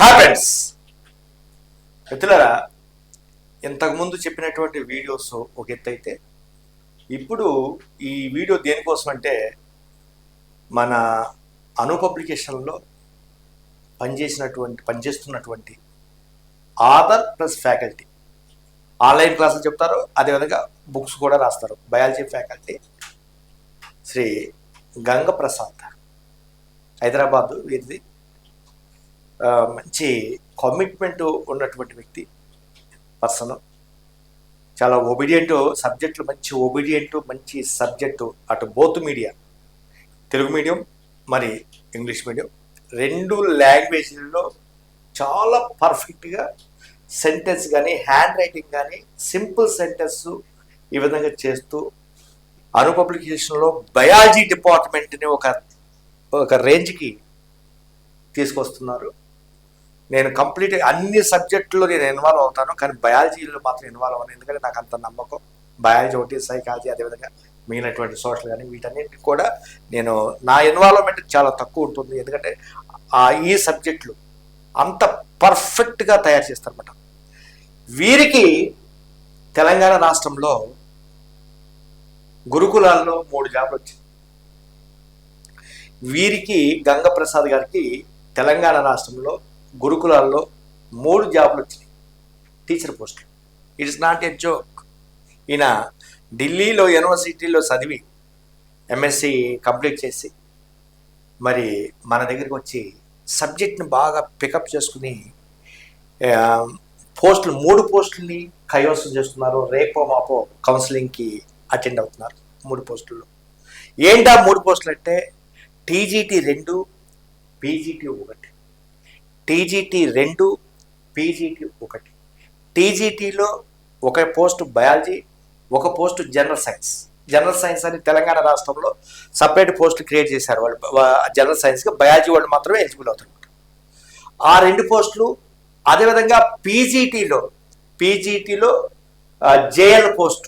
Happens మిత్రులరా ఇంతకుముందు చెప్పినటువంటి వీడియోస్ ఒక ఎత్తు అయితే ఇప్పుడు ఈ వీడియో దేనికోసం అంటే మన అను పబ్లికేషన్లో పనిచేసినటువంటి పనిచేస్తున్నటువంటి ఆదర్ ప్లస్ ఫ్యాకల్టీ. ఆన్లైన్ క్లాసులు చెప్తారు అదేవిధంగా బుక్స్ కూడా రాస్తారు. బయాలజీ ఫ్యాకల్టీ శ్రీ గంగ ప్రసాద్ హైదరాబాద్ వీరిది. మంచి కమిట్మెంట్ ఉన్నటువంటి వ్యక్తి పర్సన్. చాలా ఒబీడియంట్ సబ్జెక్టులు మంచి ఒబీడియంట్ మంచి సబ్జెక్టు అటు బోత్ మీడియా తెలుగు మీడియం మరి ఇంగ్లీష్ మీడియం రెండు లాంగ్వేజ్లలో చాలా పర్ఫెక్ట్గా సెంటెన్స్ కానీ హ్యాండ్ రైటింగ్ కానీ సింపుల్ సెంటెన్స్ ఈ విధంగా చేస్తూ అను పబ్లికేషన్లో బయాలజీ డిపార్ట్మెంట్ని ఒక ఒక రేంజ్కి తీసుకొస్తున్నారు. నేను కంప్లీట్ అన్ని సబ్జెక్టుల్లో నేను ఇన్వాల్వ్ అవుతాను కానీ బయాలజీలో మాత్రం ఇన్వాల్వ్ అవ్వను. ఎందుకంటే నాకు అంత నమ్మకం. బయాలజీ ఒకటి సైకాలజీ అదేవిధంగా మిగిలినటువంటి సోషల్ కానీ వీటన్నిటిని కూడా నేను నా ఇన్వాల్వ్మెంట్ చాలా తక్కువ ఉంటుంది. ఎందుకంటే ఆ ఈ సబ్జెక్టులు అంత పర్ఫెక్ట్గా తయారు చేస్తారన్నమాట. వీరికి తెలంగాణ రాష్ట్రంలో గురుకులాల్లో మూడు జాబులు వచ్చింది వీరికి గంగప్రసాద్ గారికి తెలంగాణ రాష్ట్రంలో గురుకులాల్లో మూడు జాబులు వచ్చినాయి. టీచర్ పోస్టులు. ఇట్స్ నాట్ ఎ జోక్ ఈయన ఢిల్లీలో యూనివర్సిటీలో చదివి ఎంఎస్సి కంప్లీట్ చేసి మరి మన దగ్గరికి వచ్చి సబ్జెక్ట్ని బాగా పికప్ చేసుకుని పోస్టులు మూడు పోస్టుల్ని కైవసం చేస్తున్నారు. రేపో మాపో కౌన్సిలింగ్కి అటెండ్ అవుతున్నారు మూడు పోస్టుల్లో. ఏంటా మూడు పోస్టులు అంటే టీజీటీ రెండు పీజీటీ ఒకటి. టీజీటీ రెండు పీజీటీ ఒకటి. టీజీటీలో ఒక పోస్ట్ బయాలజీ ఒక post general science. General science అని తెలంగాణ రాష్ట్రంలో సపరేట్ పోస్ట్ క్రియేట్ చేశారు వాళ్ళు. జనరల్ సైన్స్కి బయాలజీ వాళ్ళు మాత్రమే ఎలిజిబుల్ అవుతారు ఆ రెండు పోస్టులు అదేవిధంగా పీజీటీలో పీజీటీలో JL post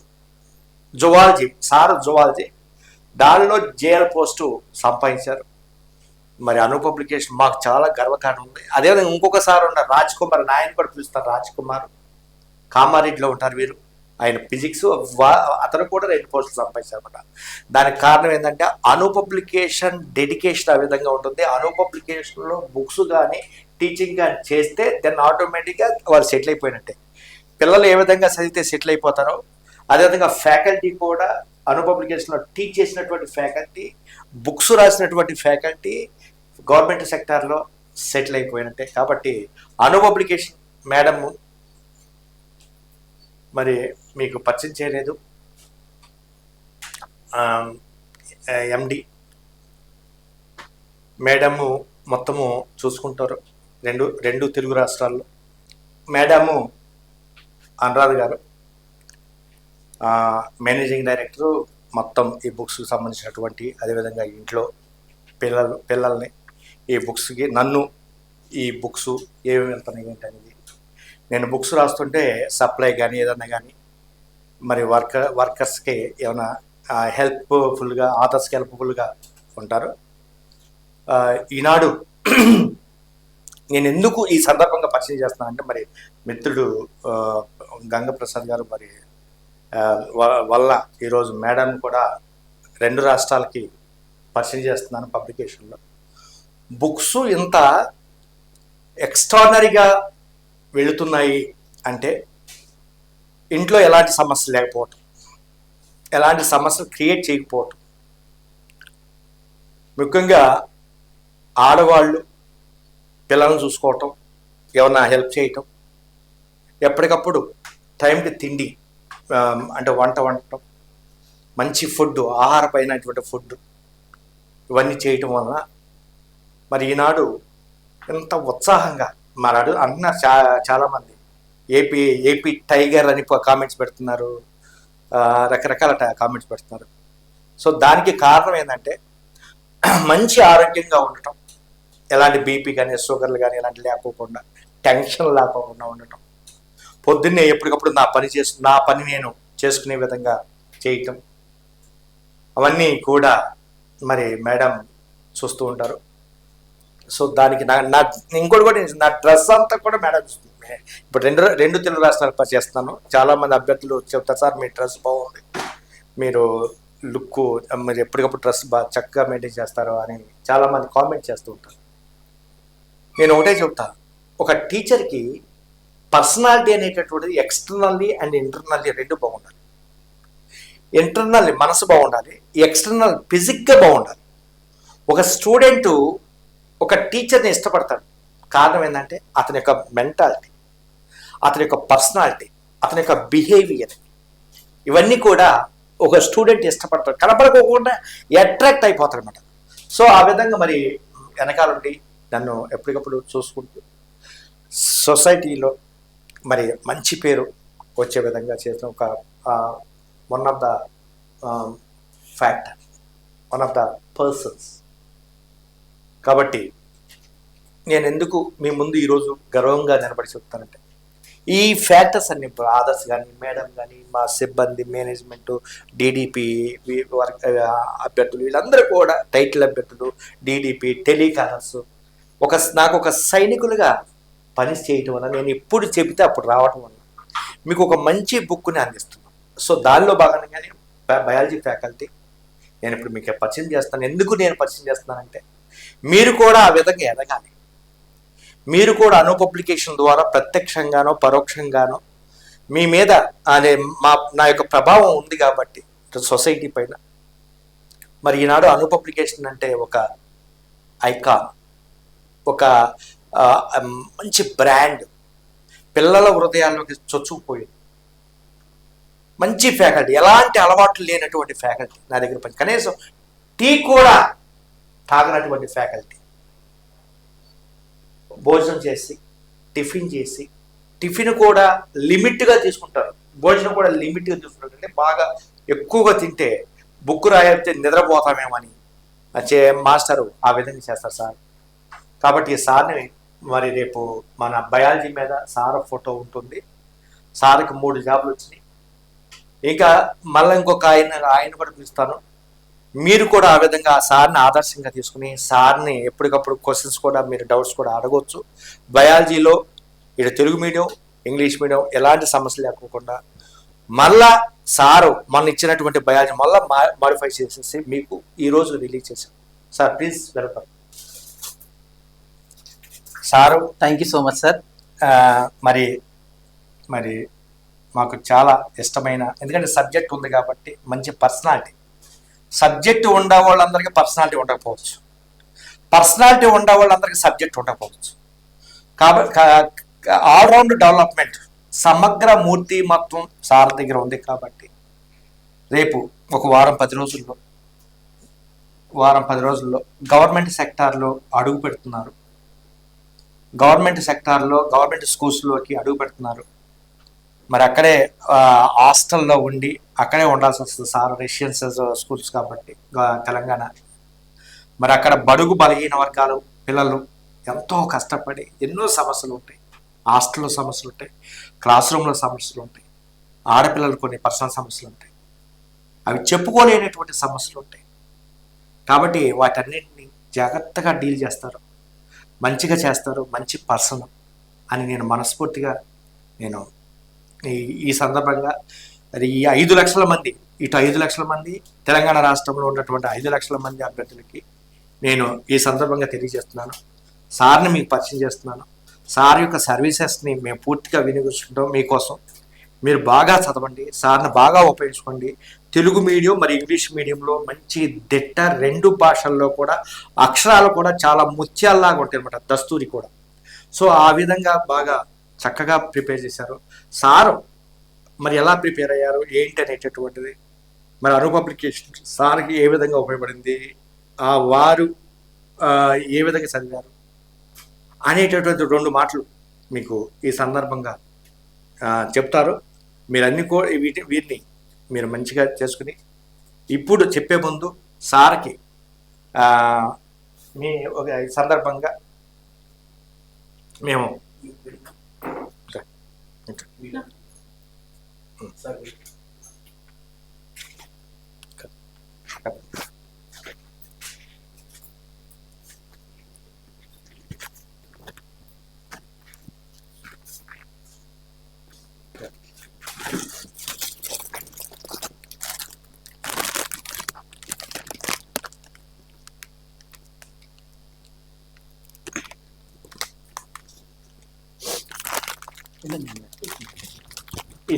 zoology sir zoology దానిలో జేఎల్ పోస్టు సంపాదించారు. మరి అను పబ్లికేషన్ మాకు చాలా గర్వకారణం. ఉంది అదేవిధంగా ఇంకొకసారి ఉన్న రాజ్ కుమార్ అని కూడా పిలుస్తారు రాజ్ కుమార్ కామారెడ్డిలో ఉంటారు వీరు. ఆయన ఫిజిక్స్ అతను కూడా రెండు పోస్టులు సంపాదించారన్నమాట. దానికి కారణం ఏంటంటే అను పబ్లికేషన్ డెడికేషన్ ఆ విధంగా ఉంటుంది. అను పబ్లికేషన్లో బుక్స్ కానీ టీచింగ్ కానీ చేస్తే దెన్ ఆటోమేటిక్గా వాళ్ళు సెటిల్ అయిపోయినట్టే. పిల్లలు ఏ విధంగా చదివితే సెటిల్ అయిపోతారో అదేవిధంగా ఫ్యాకల్టీ కూడా అను పబ్లికేషన్లో టీచ్ చేసినటువంటి ఫ్యాకల్టీ బుక్స్ రాసినటువంటి ఫ్యాకల్టీ గవర్నమెంట్ సెక్టార్లో సెటిల్ అయిపోయినట్టే. కాబట్టి అను పబ్లికేషన్ మేడము మరి మీకు పరిచయం చేయలేదు. ఎండి మేడము మొత్తము చూసుకుంటారు రెండు రెండు తెలుగు రాష్ట్రాల్లో. మేడము అనురాధ గారు మేనేజింగ్ డైరెక్టరు మొత్తం ఈ బుక్స్కి సంబంధించినటువంటి అదేవిధంగా ఇంట్లో పిల్లలు పిల్లల్ని ఈ బుక్స్కి నన్ను ఈ బుక్స్ ఏమి వెళ్తున్నాయి ఏంటి అనేది నేను బుక్స్ రాస్తుంటే సప్లై కానీ ఏదన్నా కానీ మరి వర్కర్ వర్కర్స్కి ఏమైనా హెల్ప్ఫుల్గా ఆథర్స్కి హెల్ప్ఫుల్గా ఉంటారు. ఈనాడు నేను ఎందుకు ఈ సందర్భంగా పరిచయం చేస్తున్నానంటే మరి మిత్రుడు గంగప్రసాద్ గారు మరి వల్ల ఈరోజు మేడం కూడా రెండు రాష్ట్రాలకి పరిచయం చేస్తున్నాను పబ్లికేషన్లో. బుక్స్ ఇంత ఎక్స్ట్రానరీగా వెళుతున్నాయి అంటే ఇంట్లో ఎలాంటి సమస్య లేకపోవటం ఎలాంటి సమస్యలు క్రియేట్ చేయకపోవటం. ముఖ్యంగా ఆడవాళ్ళు పిల్లల్ని చూసుకోవటం ఏమన్నా హెల్ప్ చేయటం ఎప్పటికప్పుడు టైంకి తిండి అంటే వంట వండటం మంచి ఫుడ్ ఆహారపైనటువంటి ఫుడ్ ఇవన్నీ చేయటం వలన మరి ఈనాడు ఎంత ఉత్సాహంగా మరాడు అడు అంటున్నారు చా చాలామంది. ఏపీ ఏపీ టైగర్ అని కామెంట్స్ పెడుతున్నారు. రకరకాల కామెంట్స్ పెడుతున్నారు. సో దానికి కారణం ఏంటంటే మంచి ఆరోగ్యంగా ఉండటం ఎలాంటి బీపీ కానీ షుగర్లు కానీ ఇలాంటి లేకోకుండా టెన్షన్ లేకోకుండా ఉండటం. పొద్దున్నే ఎప్పటికప్పుడు నా పని చేసు నా పని నేను చేసుకునే విధంగా చేయటం. అవన్నీ కూడా మరి మేడం చూస్తూ ఉంటారు. సో దానికి నా నా ఇంకోటి కూడా నా డ్రెస్ అంతా కూడా మేడం ఇప్పుడు రెండు రెండు తెలుగు రాష్ట్రాలు చేస్తాను చేస్తున్నాను. చాలా మంది అభ్యర్థులు చెప్తారు సార్ మీ డ్రెస్ బాగుంది. మీరు లుక్ మీరు ఎప్పటికప్పుడు డ్రెస్ బాగా చక్కగా మెయింటైన్ చేస్తారు అని చాలా మంది కామెంట్ చేస్తూ ఉంటారు. నేను ఒకటే చెప్తాను ఒక టీచర్కి పర్సనాలిటీ అనేటటువంటిది ఎక్స్టర్నల్లీ అండ్ ఇంటర్నల్లీ రెండు బాగుండాలి. ఇంటర్నల్లీ మనసు బాగుండాలి ఎక్స్టర్నల్ ఫిజిక్గా బాగుండాలి. ఒక స్టూడెంటు ఒక టీచర్ని ఇష్టపడతాడు. కారణం ఏంటంటే అతని యొక్క మెంటాలిటీ అతని యొక్క పర్సనాలిటీ అతని యొక్క బిహేవియర్ ఇవన్నీ కూడా ఒక స్టూడెంట్ ఇష్టపడతాడు. కనపడకోకుండా అట్రాక్ట్ అయిపోతాడు అనమాట సో ఆ విధంగా మరి వెనకాలండి నన్ను ఎప్పటికప్పుడు చూసుకుంటూ సొసైటీలో మరి మంచి పేరు వచ్చే విధంగా చేసిన ఒక one of the factor one of the persons కాబట్టి నేను ఎందుకు మీ ముందు ఈరోజు గర్వంగా నిలబడి చెప్తానంటే ఈ ఫ్యాక్టర్స్ అన్ని బ్రాదర్స్ ఆదర్శ్ కానీ మేడం కానీ మా సిబ్బంది మేనేజ్మెంట్ డీడీపీ వర్క్ అభ్యర్థులు వీళ్ళందరూ కూడా టైటిల్ అభ్యర్థులు డీడీపీ టెలికాలర్స్ ఒక నాకు ఒక సైనికులుగా పని చేయటం వల్ల నేను ఎప్పుడు చెబితే అప్పుడు రావటం వల్ల మీకు ఒక మంచి బుక్ని అందిస్తున్నాను సో దానిలో భాగంగానే బయాలజీ ఫ్యాకల్టీ నేను ఇప్పుడు మీకు పరిచయం చేస్తాను. ఎందుకు నేను పరిచయం చేస్తున్నానంటే మీరు కూడా ఆ విధంగా ఎదగాలి. మీరు కూడా అను పబ్లికేషన్ ద్వారా ప్రత్యక్షంగానో పరోక్షంగానో మీ మీద అనే మా నా యొక్క ప్రభావం ఉంది కాబట్టి సొసైటీ పైన. మరి ఈనాడు అను పబ్లికేషన్ అంటే ఒక ఐకాన్ ఒక మంచి బ్రాండ్. పిల్లల హృదయాల్లోకి చొచ్చుకుపోయింది. మంచి ఫ్యాకల్టీ ఎలాంటి అలవాట్లు లేనటువంటి ఫ్యాకల్టీ నా దగ్గర పని. కనీసం టీ కూడా తాగనటువంటి ఫ్యాకల్టీ. భోజనం చేసి టిఫిన్ చేసి టిఫిన్ కూడా లిమిట్గా తీసుకుంటారు. భోజనం కూడా లిమిట్గా తీసుకుంటారు. అంటే బాగా ఎక్కువగా తింటే బుక్ రాయితే నిద్రపోతామేమని చే మాస్టరు ఆ విధంగా చేస్తారు సార్. కాబట్టి ఈ సార్ని మరి రేపు మన బయాలజీ మీద సార్ ఫోటో ఉంటుంది. సార్కి మూడు జాబులు వచ్చినాయి. ఇంకా మళ్ళీ ఇంకొక ఆయన ఆయన కూడా పిలుస్తాను. మీరు కూడా ఆ విధంగా సార్ని ఆదర్శంగా తీసుకుని సార్ని ఎప్పటికప్పుడు క్వశ్చన్స్ కూడా మీరు డౌట్స్ కూడా అడగవచ్చు బయాలజీలో ఇటు తెలుగు మీడియం ఇంగ్లీష్ మీడియం ఎలాంటి సమస్యలు లేకుండా మళ్ళా సారు మన ఇచ్చినటువంటి బయాలజీ మళ్ళీ మాడిఫై చేసేసి మీకు ఈ రోజు రిలీజ్ చేశాం. Sir please welcome sir. Thank you so much sir మరి మరి మాకు చాలా ఇష్టమైన ఎందుకంటే సబ్జెక్ట్ ఉంది కాబట్టి మంచి పర్సనాలిటీ సబ్జెక్ట్ ఉండే వాళ్ళందరికీ పర్సనాలిటీ ఉండకపోవచ్చు. పర్సనాలిటీ ఉండే వాళ్ళందరికీ సబ్జెక్ట్ ఉండకపోవచ్చు. కాబట్టి ఆల్రౌండ్ డెవలప్మెంట్. సమగ్ర మూర్తి మత్వం సార్ దగ్గర ఉంది కాబట్టి. రేపు ఒక వారం పది రోజుల్లో వారం పది రోజుల్లో గవర్నమెంట్ సెక్టార్లో అడుగు పెడుతున్నారు. గవర్నమెంట్ సెక్టార్లో గవర్నమెంట్ స్కూల్స్లోకి అడుగు పెడుతున్నారు. మరి అక్కడే హాస్టల్లో ఉండి అక్కడే ఉండాల్సి వస్తుంది సార్ రెసిడెన్షియల్ స్కూల్స్ కాబట్టి తెలంగాణ. మరి అక్కడ బడుగు బలహీన వర్గాలు పిల్లలు ఎంతో కష్టపడి ఎన్నో సమస్యలు ఉంటాయి. హాస్టల్లో సమస్యలు ఉంటాయి క్లాస్ రూమ్లో సమస్యలు ఉంటాయి ఆడపిల్లలు కొన్ని పర్సనల్ సమస్యలు ఉంటాయి. అవి చెప్పుకోలేనటువంటి సమస్యలు ఉంటాయి. కాబట్టి వాటన్నిటిని జాగ్రత్తగా డీల్ చేస్తారు. మంచిగా చేస్తారు మంచి పర్సన్ అని నేను మనస్ఫూర్తిగా నేను ఈ ఈ సందర్భంగా మరి ఈ ఐదు లక్షల మంది ఇటు ఐదు లక్షల మంది తెలంగాణ రాష్ట్రంలో ఉన్నటువంటి ఐదు లక్షల మంది అభ్యర్థులకి నేను ఈ సందర్భంగా తెలియజేస్తున్నాను. సార్ని మీకు పరిచయం చేస్తున్నాను. సార్ యొక్క సర్వీసెస్ని మేము పూర్తిగా వినియోగించుకుంటాం మీకోసం. మీరు బాగా చదవండి సార్ని బాగా ఉపయోగించుకోండి. తెలుగు మీడియం మరి ఇంగ్లీష్ మీడియంలో మంచి దిట్ట రెండు భాషల్లో కూడా అక్షరాలు కూడా చాలా ముత్యాల్లాగా ఉంటాయి అనమాట దస్తూరి కూడా. సో ఆ విధంగా బాగా చక్కగా ప్రిపేర్ చేశారు. సారు మరి ఎలా ప్రిపేర్ అయ్యారు? ఏంటి అనేటటువంటిది? మరి అను పబ్లికేషన్ సార్కి ఏ విధంగా ఉపయోగపడింది? ఆ వారు ఏ విధంగా చదివారు? అనేటటువంటి రెండు మాటలు మీకు ఈ సందర్భంగా చెప్తారు. మీరు అన్ని కూడా వీటి వీటిని మీరు మంచిగా చేసుకుని ఇప్పుడు చెప్పే ముందు సార్కి మీ ఒక సందర్భంగా మేము ఈ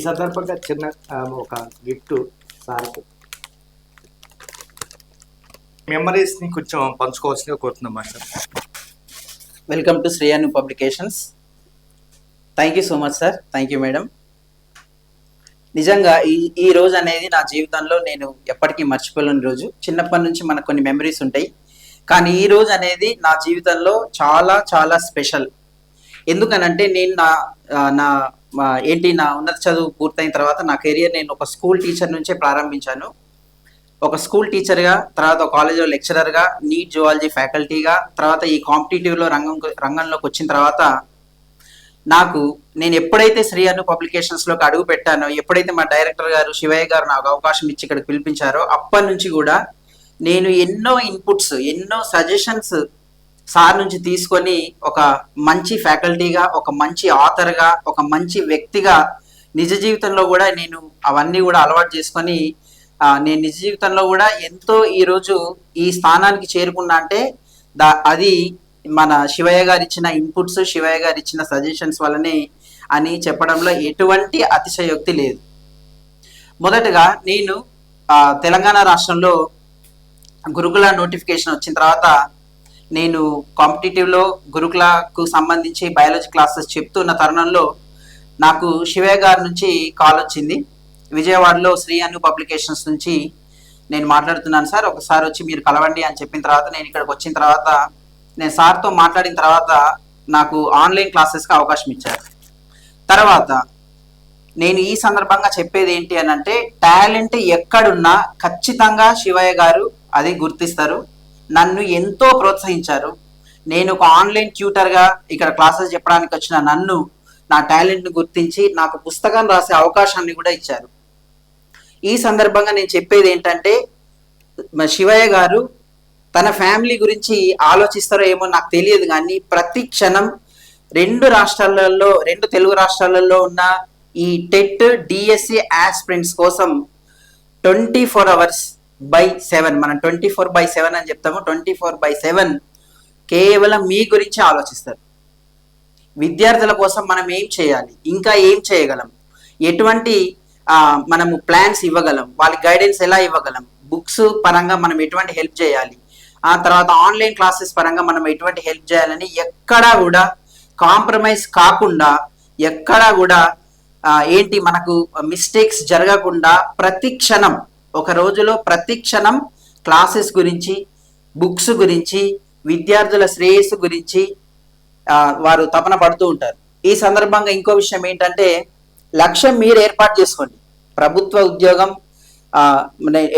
సందర్భంగా చిన్న ఒక గిఫ్ట్ సార్కు. మెమరీస్ని కొంచెం పంచుకోవాల్సిందిగా కోరుతున్నాం master. Welcome to శ్రేయాను publications thank you so much sir thank you madam నిజంగా ఈ ఈ రోజు అనేది నా జీవితంలో నేను ఎప్పటికీ మర్చిపోలేని రోజు. చిన్నప్పటి నుంచి మనకు కొన్ని మెమరీస్ ఉంటాయి. కానీ ఈ రోజు అనేది నా జీవితంలో చాలా చాలా స్పెషల్ ఎందుకనంటే నేను నా నా ఏంటి నా ఉన్నత చదువు పూర్తయిన తర్వాత నా కెరియర్ నేను ఒక స్కూల్ టీచర్ నుంచే ప్రారంభించాను. ఒక స్కూల్ టీచర్గా తర్వాత ఒక కాలేజ్లో లెక్చరర్గా నీట్ జువాలజీ ఫ్యాకల్టీగా తర్వాత ఈ కాంపిటేటివ్లో రంగం రంగంలోకి వచ్చిన తర్వాత నాకు నేను ఎప్పుడైతే శ్రీ అను పబ్లికేషన్స్లోకి అడుగు పెట్టానో ఎప్పుడైతే మా డైరెక్టర్ గారు శివయ్య గారు నాకు అవకాశం ఇచ్చి ఇక్కడికి పిలిపించారో అప్పటి నుంచి కూడా నేను ఎన్నో ఇన్పుట్స్ ఎన్నో సజెషన్స్ సార్ నుంచి తీసుకొని ఒక మంచి ఫ్యాకల్టీగా ఒక మంచి ఆథర్గా ఒక మంచి వ్యక్తిగా నిజ జీవితంలో కూడా నేను అవన్నీ కూడా అలవాటు చేసుకొని నేను నిజ జీవితంలో కూడా ఎంతో ఈరోజు ఈ స్థానానికి చేరుకున్నా అంటే దా అది మన శివయ్య గారు ఇచ్చిన ఇన్పుట్స్ శివయ్య గారు ఇచ్చిన సజెషన్స్ వల్లనే అని చెప్పడంలో ఎటువంటి అతిశయోక్తి లేదు. మొదటగా నేను తెలంగాణ రాష్ట్రంలో గురుకుల నోటిఫికేషన్ వచ్చిన తర్వాత నేను కాంపిటేటివ్లో గురుకులకు సంబంధించి బయాలజీ క్లాసెస్ చెప్తున్న తరుణంలో నాకు శివయ్య గారి నుంచి కాల్ వచ్చింది. విజయవాడలో శ్రీ అను పబ్లికేషన్స్ నుంచి నేను మాట్లాడుతున్నాను సార్. ఒకసారి వచ్చి మీరు కలవండి అని చెప్పిన తర్వాత నేను ఇక్కడికి వచ్చిన తర్వాత నేను సార్తో మాట్లాడిన తర్వాత నాకు ఆన్లైన్ క్లాసెస్కి అవకాశం ఇచ్చారు. తర్వాత నేను ఈ సందర్భంగా చెప్పేది ఏంటి అని అంటే టాలెంట్ ఎక్కడున్నా ఖచ్చితంగా శివయ్య గారు అది గుర్తిస్తారు. నన్ను ఎంతో ప్రోత్సహించారు. నేను ఒక ఆన్లైన్ ట్యూటర్గా ఇక్కడ క్లాసెస్ చెప్పడానికి వచ్చిన నన్ను నా టాలెంట్ను గుర్తించి నాకు పుస్తకం రాసే అవకాశాన్ని కూడా ఇచ్చారు. ఈ సందర్భంగా నేను చెప్పేది ఏంటంటే శివయ్య గారు తన ఫ్యామిలీ గురించి ఆలోచిస్తారో ఏమో నాకు తెలియదు కానీ ప్రతి క్షణం రెండు రాష్ట్రాలలో రెండు తెలుగు రాష్ట్రాలలో ఉన్న ఈ టెట్ డిఎస్సి ఆస్పిరెంట్స్ కోసం twenty four hours by seven మనం ట్వంటీ ఫోర్ బై సెవెన్ అని చెప్తాము. ట్వంటీ ఫోర్ బై సెవెన్ కేవలం మీ గురించి ఆలోచిస్తారు. విద్యార్థుల కోసం మనం ఏం చేయాలి? ఇంకా ఏం చేయగలం? ఎటువంటి మనము ప్లాన్స్ ఇవ్వగలం? వాళ్ళకి గైడెన్స్ ఎలా ఇవ్వగలం? బుక్స్ పరంగా మనం ఎటువంటి హెల్ప్ చేయాలి? ఆ తర్వాత ఆన్లైన్ క్లాసెస్ పరంగా మనం ఎటువంటి హెల్ప్ చేయాలని ఎక్కడా కూడా కాంప్రమైజ్ కాకుండా ఎక్కడా కూడా ఏంటి మనకు మిస్టేక్స్ జరగకుండా ప్రతి క్షణం ఒక రోజులో ప్రతి క్షణం క్లాసెస్ గురించి బుక్స్ గురించి విద్యార్థుల శ్రేయస్సు గురించి వారు తపన పడుతూ ఉంటారు. ఈ సందర్భంగా ఇంకో విషయం ఏంటంటే లక్ష్యం మీరు ఏర్పాటు చేసుకోండి. ప్రభుత్వ ఉద్యోగం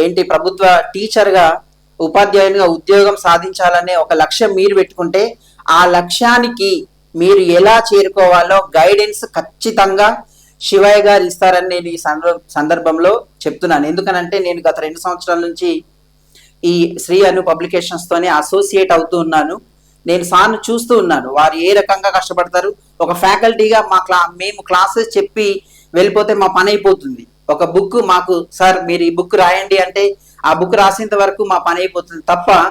ఏంటి ప్రభుత్వ టీచర్గా ఉపాధ్యాయునిగా ఉద్యోగం సాధించాలనే ఒక లక్ష్యం మీరు పెట్టుకుంటే ఆ లక్ష్యానికి మీరు ఎలా చేరుకోవాలో గైడెన్స్ ఖచ్చితంగా శివయ్య గారు ఇస్తారని నేను ఈ సందర్భ- సందర్భంలో చెప్తున్నాను. ఎందుకనంటే నేను గత రెండు సంవత్సరాల నుంచి ఈ శ్రీ అను పబ్లికేషన్స్ తోనే అసోసియేట్ అవుతూ ఉన్నాను. నేను సార్ను చూస్తూ ఉన్నాను. వారు ఏ రకంగా కష్టపడతారు? ఒక ఫ్యాకల్టీగా మా క్లా మేము క్లాసెస్ చెప్పి వెళ్ళిపోతే మా పని అయిపోతుంది. ఒక బుక్ మాకు సార్ మీరు ఈ బుక్ రాయండి అంటే ఆ బుక్ రాసేంత వరకు మా పని అయిపోతుంది. తప్ప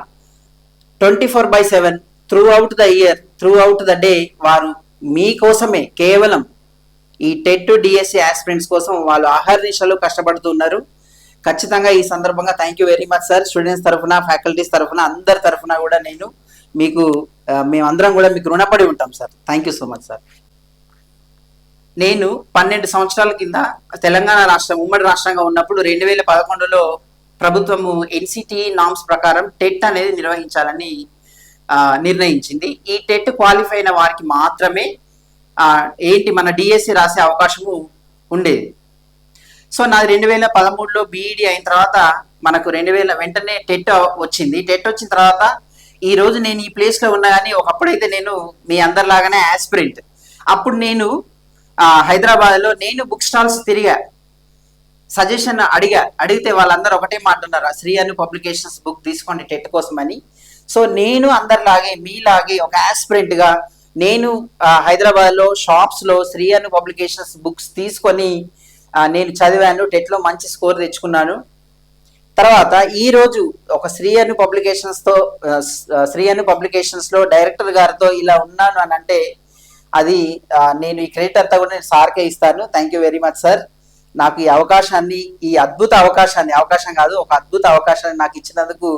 twenty four by seven throughout the year throughout the day వారు మీకోసమే కేవలం ఈ టెట్ డిఎస్సి ఆస్పిరెంట్స్ కోసం వాళ్ళు ఆహర్నిశలు కష్టపడుతున్నారు ఖచ్చితంగా ఈ సందర్భంగా thank you very much sir students తరఫున ఫ్యాకల్టీస్ తరఫున అందరి తరఫున కూడా నేను మీకు మేమందరం కూడా మీకు రుణపడి ఉంటాం sir thank you so much sir నేను పన్నెండు సంవత్సరాల కింద తెలంగాణ రాష్ట్రం ఉమ్మడి రాష్ట్రంగా ఉన్నప్పుడు రెండు వేల పదకొండులో ప్రభుత్వము ఎన్సిటి నామ్స్ ప్రకారం టెట్ అనేది నిర్వహించాలని నిర్ణయించింది. ఈ టెట్ క్వాలిఫై అయిన వారికి మాత్రమే ఏంటి మన డిఎస్సి రాసే అవకాశము ఉండేది. సో నాది రెండు వేల పదమూడులో బీఈడి అయిన తర్వాత మనకు రెండు వేల వెంటనే టెట్ వచ్చింది. టెట్ వచ్చిన తర్వాత ఈ రోజు నేను ఈ ప్లేస్లో ఉన్నా కానీ ఒకప్పుడైతే నేను మీ అందరిలాగానే యాస్పిరెంట్ అప్పుడు నేను హైదరాబాద్లో నేను బుక్ స్టాల్స్ తిరిగా. సజెషన్ అడిగా. అడిగితే వాళ్ళందరూ ఒకటే మాట్లాడారు శ్రీ అను పబ్లికేషన్స్ బుక్ తీసుకోండి టెట్ కోసం అని సో నేను అందరిలాగే మీలాగే ఒక యాస్పిరెంట్గా నేను హైదరాబాద్లో షాప్స్లో శ్రీ అను పబ్లికేషన్స్ బుక్స్ తీసుకొని నేను చదివాను టెట్లో మంచి స్కోర్ తెచ్చుకున్నాను. తర్వాత ఈరోజు ఒక శ్రీ అను పబ్లికేషన్స్తో శ్రీ అను పబ్లికేషన్స్లో డైరెక్టర్ గారితో ఇలా ఉన్నాను అని అంటే అది నేను ఈ క్రెడిట్ అంతా కూడా నేను సార్కే ఇస్తాను. Thank you very much sir నాకు ఈ అవకాశాన్ని ఈ అద్భుత అవకాశాన్ని అవకాశం కాదు ఒక అద్భుత అవకాశాన్ని నాకు ఇచ్చినందుకు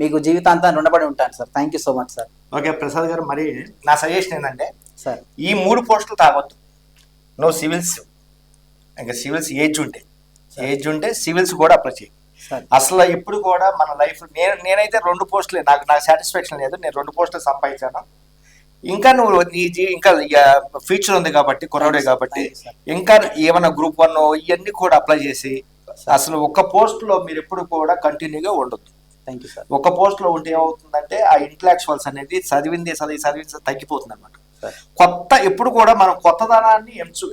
మీకు జీవితాంతం రుణపడి ఉంటాను sir. Thank you so much sir okay Prasad గారు మరి నా సజెషన్ ఏంటంటే సార్ ఈ మూడు పోస్టులు తాగొద్దు. నో సివిల్స్ ఇంకా సివిల్స్ ఏజ్ ఉంటే. ఏజ్ ఉంటే సివిల్స్ కూడా అప్లై చేయి. అసలు ఇప్పుడు కూడా మన లైఫ్ నేను నేనైతే రెండు పోస్టులే. నాకు నాకు సాటిస్ఫాక్షన్ లేదు. నేను రెండు పోస్టులు సంపాదించాను. ఇంకా నువ్వు నీ జీ ఇంకా ఫ్యూచర్ ఉంది కాబట్టి కుర్రాడే కాబట్టి. ఇంకా ఏమైనా గ్రూప్ వన్ ఇవన్నీ కూడా అప్లై చేసి అసలు ఒక్క పోస్ట్లో మీరు ఎప్పుడు కూడా కంటిన్యూగా ఉండొద్దు. థ్యాంక్ యూ సార్ ఒక పోస్ట్లో ఉంటే ఏమవుతుందంటే ఆ ఇంటలెక్చువల్స్ అనేది చదివింది చదివి చదివి తగ్గిపోతుంది అనమాట కొత్త ఎప్పుడు కూడా మనం కొత్తదనాన్ని ఎంచు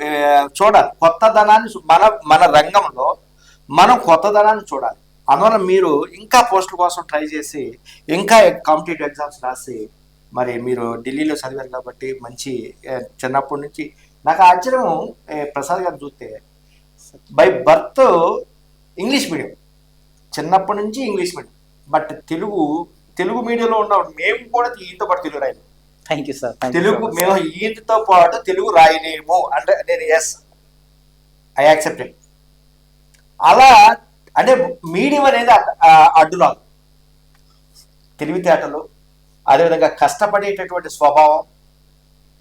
చూడాలి. కొత్తదనాన్ని మన మన రంగంలో మనం కొత్తదనాన్ని చూడాలి. అందువల్ల మీరు ఇంకా పోస్టుల కోసం ట్రై చేసి ఇంకా కాంపిటేటివ్ ఎగ్జామ్స్ రాసి మరి మీరు ఢిల్లీలో చదివారు కాబట్టి మంచి చిన్నప్పటి నుంచి నాకు ఆశ్చర్యం ప్రసాద్ గారు చూస్తే బై బర్త్ ఇంగ్లీష్ మీడియం. చిన్నప్పటి నుంచి English medium. But Telugu Telugu మీడియంలో ఉన్న మేము కూడా ఈయనతో పాటు తెలుగు రాయలేము థ్యాంక్ యూ సార్ తెలుగు మేము ఈయనతో పాటు తెలుగు రాయలేము అంటే నేను ఎస్ ఐ యాక్సెప్టెడ్ అలా అంటే మీడియం అనేది అడ్- ఆ అడ్డురాదు తెలివితేటలు అదేవిధంగా కష్టపడేటటువంటి స్వభావం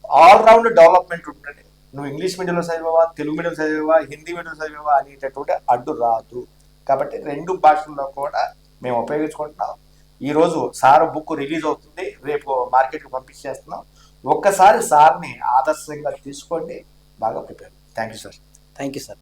ఆల్ రౌండ్ డెవలప్మెంట్ ఉంటుంది. నువ్వు ఇంగ్లీష్ మీడియంలో చదివావా తెలుగు మీడియం చదివావా హిందీ మీడియం చదివావా అనేటటువంటి అడ్డు రాదు. కాబట్టి రెండు భాషల్లో కూడా మేము ఉపయోగించుకుంటున్నాం. ఈరోజు సార్ బుక్ రిలీజ్ అవుతుంది. రేపు మార్కెట్కి పంపించేస్తున్నాం. ఒక్కసారి సార్ని ఆదర్శంగా తీసుకోండి. బాగా prepare. Thank you sir. Thank you sir.